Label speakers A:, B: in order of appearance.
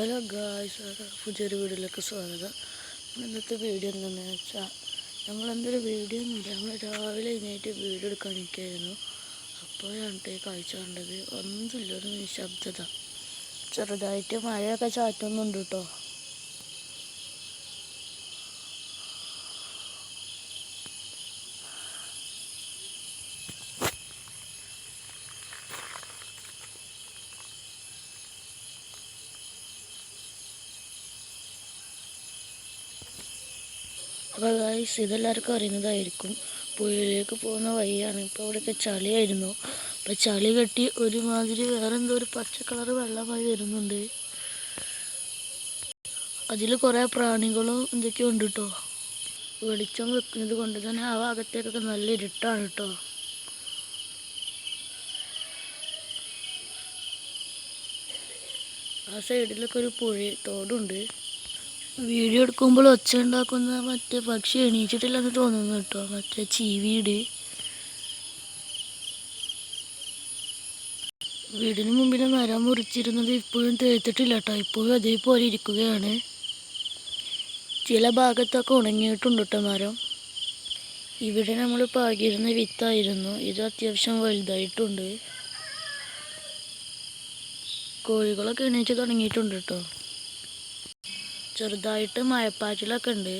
A: Hello guys പുതിയൊരു വീഡിയോയിലേക്ക് സ്വാഗതം. ഇന്നത്തെ വീഡിയോ എന്താണെന്ന് വെച്ചാൽ നമ്മളെന്തൊരു വീഡിയോ ഒന്നുമില്ല. നമ്മൾ രാവിലെ എഴുന്നേറ്റ് വീഡിയോ എടുക്കാൻ നിൽക്കുകയായിരുന്നു അപ്പോഴാണ് ഈ കാഴ്ച കണ്ടത്. ഒന്നുമില്ല ഒരു നിശബ്ദത. ചെറുതായിട്ട് മഴയൊക്കെ ചാറ്റുന്നുണ്ട് കേട്ടോ. അപ്പോൾ ഗായ്സ് ഇതെല്ലാവർക്കും അറിയുന്നതായിരിക്കും. പുഴയിലേക്ക് പോകുന്ന വഴിയാണ്. ഇപ്പോൾ ഇവിടെയൊക്കെ ചളിയായിരുന്നു. അപ്പോൾ ചളി കെട്ടി ഒരുമാതിരി വേറെ എന്തോ ഒരു പച്ച കളർ വെള്ളമായി വരുന്നുണ്ട്. അതിൽ കുറേ പ്രാണികളും എന്തൊക്കെയോ ഉണ്ട് കേട്ടോ വെളിച്ചം വെക്കുന്നത് കൊണ്ട് തന്നെ ആ ഭാഗത്തേക്കൊക്കെ നല്ല ഇരുട്ടാണ് കേട്ടോ ആ സൈഡിലൊക്കെ ഒരു പുഴ തോടുണ്ട്. വീഡിയോ എടുക്കുമ്പോൾ ഒച്ച ഉണ്ടാക്കുന്ന മറ്റേ പക്ഷി എണീച്ചിട്ടില്ലെന്ന് തോന്നുന്നു കേട്ടോ. മറ്റേ ചീവീട്. വീടിന് മുമ്പിൽ മരം മുറിച്ചിരുന്നത് ഇപ്പോഴും തേത്തിട്ടില്ല കേട്ടോ. ഇപ്പോഴും അതേപോലെ ഇരിക്കുകയാണ്. ചില ഭാഗത്തൊക്കെ ഉണങ്ങിയിട്ടുണ്ട് കേട്ടോ മരം. ഇവിടെ നമ്മൾ പാകിയിരുന്ന വിത്തായിരുന്നു. ഇത് അത്യാവശ്യം വലുതായിട്ടുണ്ട്. കോഴികളൊക്കെ എണീച്ച് തുടങ്ങിയിട്ടുണ്ട് കേട്ടോ. ചെറുതായിട്ട് മഴപ്പാച്ചിലൊക്കെ ഉണ്ട്.